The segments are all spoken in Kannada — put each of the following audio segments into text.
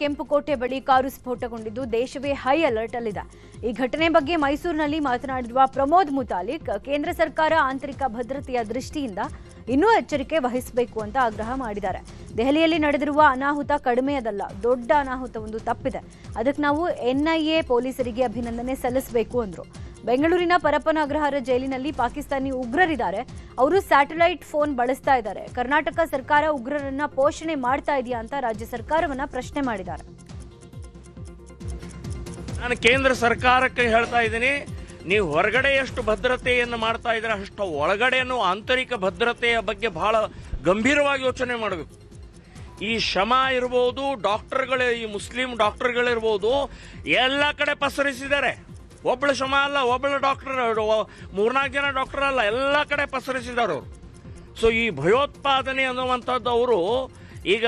ಕೆಂಪುಕೋಟೆ ಬಳಿ ಕಾರು ಸ್ಫೋಟಗೊಂಡಿದ್ದು ದೇಶವೇ ಹೈ ಅಲರ್ಟ್ ಅಲ್ಲಿದೆ. ಈ ಘಟನೆ ಬಗ್ಗೆ ಮೈಸೂರಿನಲ್ಲಿ ಮಾತನಾಡಿರುವ ಪ್ರಮೋದ್ ಮುತಾಲಿಕ್, ಕೇಂದ್ರ ಸರ್ಕಾರ ಆಂತರಿಕ ಭದ್ರತೆಯ ದೃಷ್ಟಿಯಿಂದ ಇನ್ನೂ ಎಚ್ಚರಿಕೆ ವಹಿಸಬೇಕು ಅಂತ ಆಗ್ರಹ ಮಾಡಿದ್ದಾರೆ. ದೆಹಲಿಯಲ್ಲಿ ನಡೆದಿರುವ ಅನಾಹುತ ಕಡಿಮೆಯದಲ್ಲ, ದೊಡ್ಡ ಅನಾಹುತ ಒಂದು ತಪ್ಪಿದೆ. ಅದಕ್ಕೆ ನಾವು ಎನ್ಐಎ ಪೊಲೀಸರಿಗೆ ಅಭಿನಂದನೆ ಸಲ್ಲಿಸಬೇಕು ಅಂದ್ರು. ಬೆಂಗಳೂರಿನ ಪರಪ್ಪನ ಅಗ್ರಹಾರ ಜೈಲಿನಲ್ಲಿ ಪಾಕಿಸ್ತಾನಿ ಉಗ್ರರಿದ್ದಾರೆ. ಅವರು ಸ್ಯಾಟಲೈಟ್ ಫೋನ್ ಬಳಸ್ತಾ ಇದ್ದಾರೆ. ಕರ್ನಾಟಕ ಸರ್ಕಾರ ಉಗ್ರರನ್ನ ಪೋಷಣೆ ಮಾಡ್ತಾ ಇದೆಯಾ ಅಂತ ರಾಜ್ಯ ಸರ್ಕಾರವನ್ನ ಪ್ರಶ್ನೆ ಮಾಡಿದ್ದಾರೆ. ನಾನು ಕೇಂದ್ರ ಸರ್ಕಾರಕ್ಕೆ ಹೇಳ್ತಾ ಇದ್ದೀನಿ, ನೀವು ಹೊರಗಡೆ ಎಷ್ಟು ಭದ್ರತೆಯನ್ನು ಮಾಡ್ತಾ ಇದ್ರೆ ಅಷ್ಟು ಒಳಗಡೆನೂ ಆಂತರಿಕ ಭದ್ರತೆಯ ಬಗ್ಗೆ ಬಹಳ ಗಂಭೀರವಾಗಿ ಯೋಚನೆ ಮಾಡಬೇಕು. ಈ ಶಮ ಇರ್ಬೋದು, ಡಾಕ್ಟರ್ಗಳೇ, ಈ ಮುಸ್ಲಿಂ ಡಾಕ್ಟರ್ಗಳಿರ್ಬೋದು, ಎಲ್ಲ ಕಡೆ ಪಸರಿಸಿದ್ದಾರೆ. ಒಬ್ಬಳು ಶಮ ಅಲ್ಲ ಒಬ್ಬಳು ಡಾಕ್ಟರ್ ಮೂರ್ನಾಲ್ಕು ಜನ ಡಾಕ್ಟರ್ ಅಲ್ಲ, ಎಲ್ಲ ಕಡೆ ಪಸರಿಸಿದ್ದಾರೆ ಅವರು. ಸೊ ಈ ಭಯೋತ್ಪಾದನೆ ಅನ್ನುವಂಥದ್ದು ಅವರು ಈಗ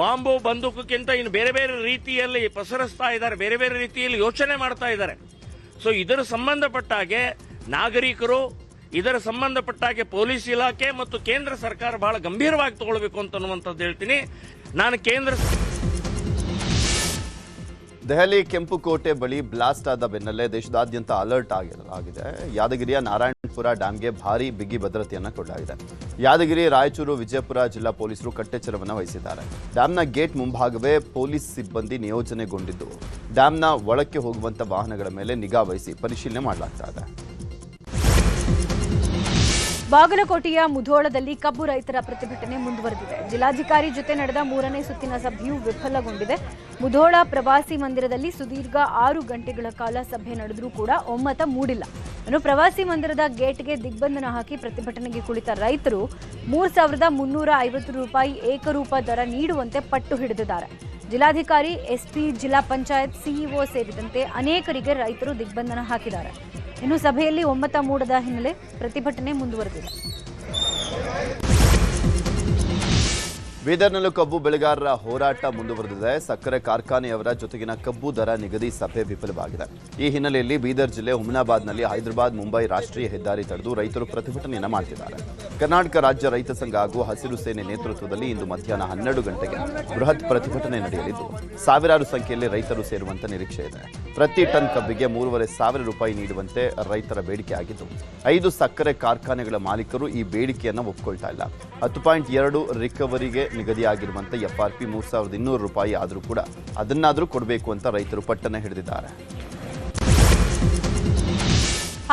ಬಾಂಬು ಬಂದೂಕಕ್ಕಿಂತ ಇನ್ನು ಬೇರೆ ಬೇರೆ ರೀತಿಯಲ್ಲಿ ಪಸರಿಸ್ತಾ ಇದ್ದಾರೆ, ಬೇರೆ ಬೇರೆ ರೀತಿಯಲ್ಲಿ ಯೋಚನೆ ಮಾಡ್ತಾ ಇದ್ದಾರೆ. ಸೊ ಇದರ ಸಂಬಂಧಪಟ್ಟ ಹಾಗೆ ನಾಗರಿಕರು, ಇದರ ಸಂಬಂಧಪಟ್ಟ ಹಾಗೆ ಪೊಲೀಸ್ ಇಲಾಖೆ ಮತ್ತು ಕೇಂದ್ರ ಸರ್ಕಾರ ಬಹಳ ಗಂಭೀರವಾಗಿ ತಗೊಳ್ಬೇಕು ಅಂತ ಅನ್ನುವಂಥದ್ದು ಹೇಳ್ತೀನಿ. ನಾನು ಕೇಂದ್ರ ದೆಹಲಿ ಕೆಂಪುಕೋಟೆ ಬಳಿ ಬ್ಲಾಸ್ಟ್ ಆದ ಬೆನ್ನಲ್ಲೇ ದೇಶದಾದ್ಯಂತ ಅಲರ್ಟ್ ಆಗಿ- ಆಗಿದೆ. ಯಾದಗಿರಿಯ ನಾರಾಯಣಪುರ ಡ್ಯಾಂಗೆ ಭಾರಿ ಬಿಗಿ ಭದ್ರತೆಯನ್ನು ಕೊಡಲಾಗಿದೆ ಯಾದಗಿರಿ, ರಾಯಚೂರು, ವಿಜಯಪುರ ಜಿಲ್ಲಾ ಪೊಲೀಸರು ಕಟ್ಟೆಚ್ಚರವನ್ನು ವಹಿಸಿದ್ದಾರೆ. ಡ್ಯಾಂನ ಗೇಟ್ ಮುಂಭಾಗವೇ ಪೊಲೀಸ್ ಸಿಬ್ಬಂದಿ ನಿಯೋಜನೆಗೊಂಡಿದ್ದು. ಡ್ಯಾಂನ ಒಳಕ್ಕೆ ಹೋಗುವಂತ ವಾಹನಗಳ ಮೇಲೆ ನಿಗಾ ವಹಿಸಿ ಪರಿಶೀಲನೆ ಮಾಡಲಾಗ್ತಾ ಇದೆ. ಬಾಗಲಕೋಟೆಯ ಮುಧೋಳದಲ್ಲಿ ಕಬ್ಬು ರೈತರ ಪ್ರತಿಭಟನೆ ಮುಂದುವರೆದಿದೆ. ಜಿಲ್ಲಾಧಿಕಾರಿ ಜೊತೆ ನಡೆದ ಮೂರನೇ ಸುತ್ತಿನ ಸಭೆಯು ವಿಫಲಗೊಂಡಿದೆ. ಮುಧೋಳ ಪ್ರವಾಸಿ ಮಂದಿರದಲ್ಲಿ ಸುದೀರ್ಘ ಆರು ಗಂಟೆಗಳ ಕಾಲ ಸಭೆ ನಡೆದರೂ ಕೂಡ ಒಮ್ಮತ ಮೂಡಿಲ್ಲ. ಇನ್ನು ಪ್ರವಾಸಿ ಮಂದಿರದ ಗೇಟ್ಗೆ ದಿಗ್ಬಂಧನ ಹಾಕಿ ಪ್ರತಿಭಟನೆಗೆ ಕುಳಿತ ರೈತರು ಮೂರು ಸಾವಿರದ ಮುನ್ನೂರ ಐವತ್ತು ರೂಪಾಯಿ ಏಕರೂಪ ದರ ನೀಡುವಂತೆ ಪಟ್ಟು ಹಿಡಿದಿದ್ದಾರೆ. ಜಿಲ್ಲಾಧಿಕಾರಿ ಎಸ್ಪಿ ಜಿಲ್ಲಾ ಪಂಚಾಯತ್ ಸಿಇಒ ಸೇರಿದಂತೆ ಅನೇಕರಿಗೆ ರೈತರು ದಿಗ್ಬಂಧನ ಹಾಕಿದ್ದಾರೆ. ಇನ್ನು ಸಭೆಯಲ್ಲಿ ಒಮ್ಮತ ಮೂಡದ ಹಿನ್ನೆಲೆ ಪ್ರತಿಭಟನೆ ಮುಂದುವರೆದಿದೆ. ಬೀದರ್ನಲ್ಲೂ ಕಬ್ಬು ಬೆಳೆಗಾರರ ಹೋರಾಟ ಮುಂದುವರೆದಿದೆ. ಸಕ್ಕರೆ ಕಾರ್ಖಾನೆಯವರ ಜೊತೆಗಿನ ಕಬ್ಬು ದರ ನಿಗದಿ ಸಭೆ ವಿಫಲವಾಗಿದೆ. ಈ ಹಿನ್ನೆಲೆಯಲ್ಲಿ ಬೀದರ್ ಜಿಲ್ಲೆ ಹುಮನಾಬಾದ್ನಲ್ಲಿ ಹೈದರಾಬಾದ್, ಮುಂಬೈ ರಾಷ್ಟ್ರೀಯ ಹೆದ್ದಾರಿ ತಡೆದು ರೈತರು ಪ್ರತಿಭಟನೆಯನ್ನು ಮಾಡ್ತಿದ್ದಾರೆ. ಕರ್ನಾಟಕ ರಾಜ್ಯ ರೈತ ಸಂಘ ಹಾಗೂ ಹಸಿರು ಸೇನೆ ನೇತೃತ್ವದಲ್ಲಿ ಇಂದು ಮಧ್ಯಾಹ್ನ ಹನ್ನೆರಡು ಗಂಟೆಗೆ ಬೃಹತ್ ಪ್ರತಿಭಟನೆ ನಡೆಯಲಿದ್ದು, ಸಾವಿರಾರು ಸಂಖ್ಯೆಯಲ್ಲಿ ರೈತರು ಸೇರುವಂತೆ ನಿರೀಕ್ಷೆ ಇದೆ. ಪ್ರತಿ ಟನ್ ಕಬ್ಬಿಗೆ ಮೂರುವರೆ ಸಾವಿರ ರೂಪಾಯಿ ನೀಡುವಂತೆ ರೈತರ ಬೇಡಿಕೆ ಆಗಿದ್ದು, ಐದು ಸಕ್ಕರೆ ಕಾರ್ಖಾನೆಗಳ ಮಾಲೀಕರು ಈ ಬೇಡಿಕೆಯನ್ನು ಒಪ್ಪಿಕೊಳ್ತಾ ಇಲ್ಲ. ಹತ್ತು ಪಾಯಿಂಟ್ ಎರಡು ರಿಕವರಿಗೆ ನಿಗದಿಯಾಗಿರುವಂತೆ ಎಫ್ಆರ್ಪಿ ಮೂರು ಸಾವಿರದ ಇನ್ನೂರು ರೂಪಾಯಿ ಆದರೂ ಕೂಡ ಅದನ್ನಾದರೂ ಕೊಡಬೇಕು ಅಂತ ರೈತರು ಪಟ್ಟಣ ಹಿಡಿದಿದ್ದಾರೆ.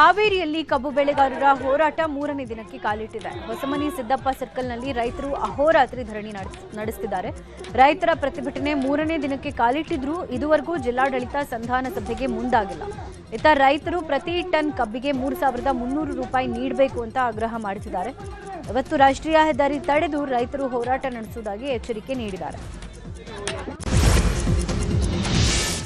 ಹಾವೇರಿಯಲ್ಲಿ ಕಬ್ಬು ಬೆಳೆಗಾರರ ಹೋರಾಟ ಮೂರನೇ ದಿನಕ್ಕೆ ಕಾಲಿಟ್ಟಿದೆ. ಹೊಸಮನಿ ಸಿದ್ದಪ್ಪ ಸರ್ಕಲ್ನಲ್ಲಿ ರೈತರು ಅಹೋರಾತ್ರಿ ಧರಣಿ ನಡೆಸ್- ನಡೆಸುತ್ತಿದ್ದಾರೆ ರೈತರ ಪ್ರತಿಭಟನೆ ಮೂರನೇ ದಿನಕ್ಕೆ ಕಾಲಿಟ್ಟಿದ್ರೂ ಇದುವರೆಗೂ ಜಿಲ್ಲಾಡಳಿತ ಸಂಧಾನ ಸಭೆಗೆ ಮುಂದಾಗಿಲ್ಲ. ಇತ್ತ ರೈತರು ಪ್ರತಿ ಟನ್ ಕಬ್ಬಿಗೆ ಮೂರು ಸಾವಿರದ ಮುನ್ನೂರು ರೂಪಾಯಿ ನೀಡಬೇಕು ಅಂತ ಆಗ್ರಹ ಮಾಡುತ್ತಿದ್ದಾರೆ ಇವತ್ತು ರಾಷ್ಟ್ರೀಯ ಹೆದ್ದಾರಿ ತಡೆದು ರೈತರು ಹೋರಾಟ ನಡೆಸುವುದಾಗಿ ಎಚ್ಚರಿಕೆ ನೀಡಿದ್ದಾರೆ.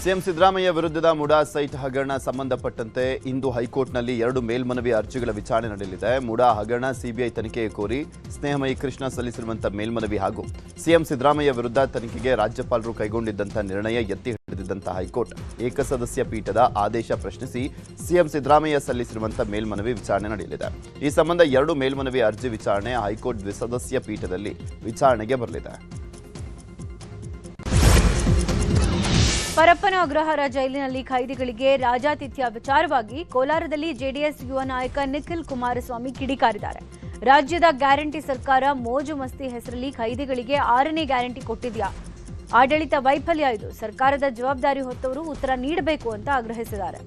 ಸಿಎಂ ಸಿದ್ದರಾಮಯ್ಯ ವಿರುದ್ಧದ ಮುಡಾ ಸೈಟ್ ಹಗರಣ ಸಂಬಂಧಪಟ್ಟಂತೆ ಇಂದು ಹೈಕೋರ್ಟ್ನಲ್ಲಿ ಎರಡು ಮೇಲ್ಮನವಿ ಅರ್ಜಿಗಳ ವಿಚಾರಣೆ ನಡೆಯಲಿದೆ. ಮುಡಾ ಹಗರಣ ಸಿಬಿಐ ತನಿಖೆ ಕೋರಿ ಸ್ನೇಹಮಯಿ ಕೃಷ್ಣ ಸಲ್ಲಿಸಿರುವಂತಹ ಮೇಲ್ಮನವಿ ಹಾಗೂ ಸಿಎಂ ಸಿದ್ದರಾಮಯ್ಯ ವಿರುದ್ಧ ತನಿಖೆಗೆ ರಾಜ್ಯಪಾಲರು ಕೈಗೊಂಡಿದ್ದಂತಹ ನಿರ್ಣಯ ಎತ್ತಿ ಹಿಡಿದಿದ್ದಂತಹ ಹೈಕೋರ್ಟ್ ಏಕಸದಸ್ಯ ಪೀಠದ ಆದೇಶ ಪ್ರಶ್ನಿಸಿ ಸಿಎಂ ಸಿದ್ದರಾಮಯ್ಯ ಸಲ್ಲಿಸಿರುವಂತಹ ಮೇಲ್ಮನವಿ ವಿಚಾರಣೆ ನಡೆಯಲಿದೆ. ಈ ಸಂಬಂಧ ಎರಡು ಮೇಲ್ಮನವಿ ಅರ್ಜಿ ವಿಚಾರಣೆ ಹೈಕೋರ್ಟ್ ದ್ವಿಸದಸ್ಯ ಪೀಠದಲ್ಲಿ ವಿಚಾರಣೆಗೆ ಬರಲಿದೆ. ಪರಪ್ಪನ ಅಗ್ರಹಾರ ಜೈಲಿನಲ್ಲಿ ಖೈದಿಗಳಿಗೆ ರಾಜಾತಿಥ್ಯ ವಿಚಾರವಾಗಿ ಕೋಲಾರದಲ್ಲಿ ಜೆಡಿಎಸ್ ಯುವ ನಾಯಕ ನಿಖಿಲ್ ಕುಮಾರಸ್ವಾಮಿ ಕಿಡಿಕಾರಿದ್ದಾರೆ. ರಾಜ್ಯದ ಗ್ಯಾರಂಟಿ ಸರ್ಕಾರ ಮೋಜು ಮಸ್ತಿ ಹೆಸರಲ್ಲಿ ಖೈದಿಗಳಿಗೆ ಆರನೇ ಗ್ಯಾರಂಟಿ ಕೊಟ್ಟಿದೆಯಾ? ಆಡಳಿತ ವೈಫಲ್ಯ ಇದು. ಸರ್ಕಾರದ ಜವಾಬ್ದಾರಿ ಹೊತ್ತವರು ಉತ್ತರ ನೀಡಬೇಕು ಅಂತ ಆಗ್ರಹಿಸಿದ್ದಾರೆ.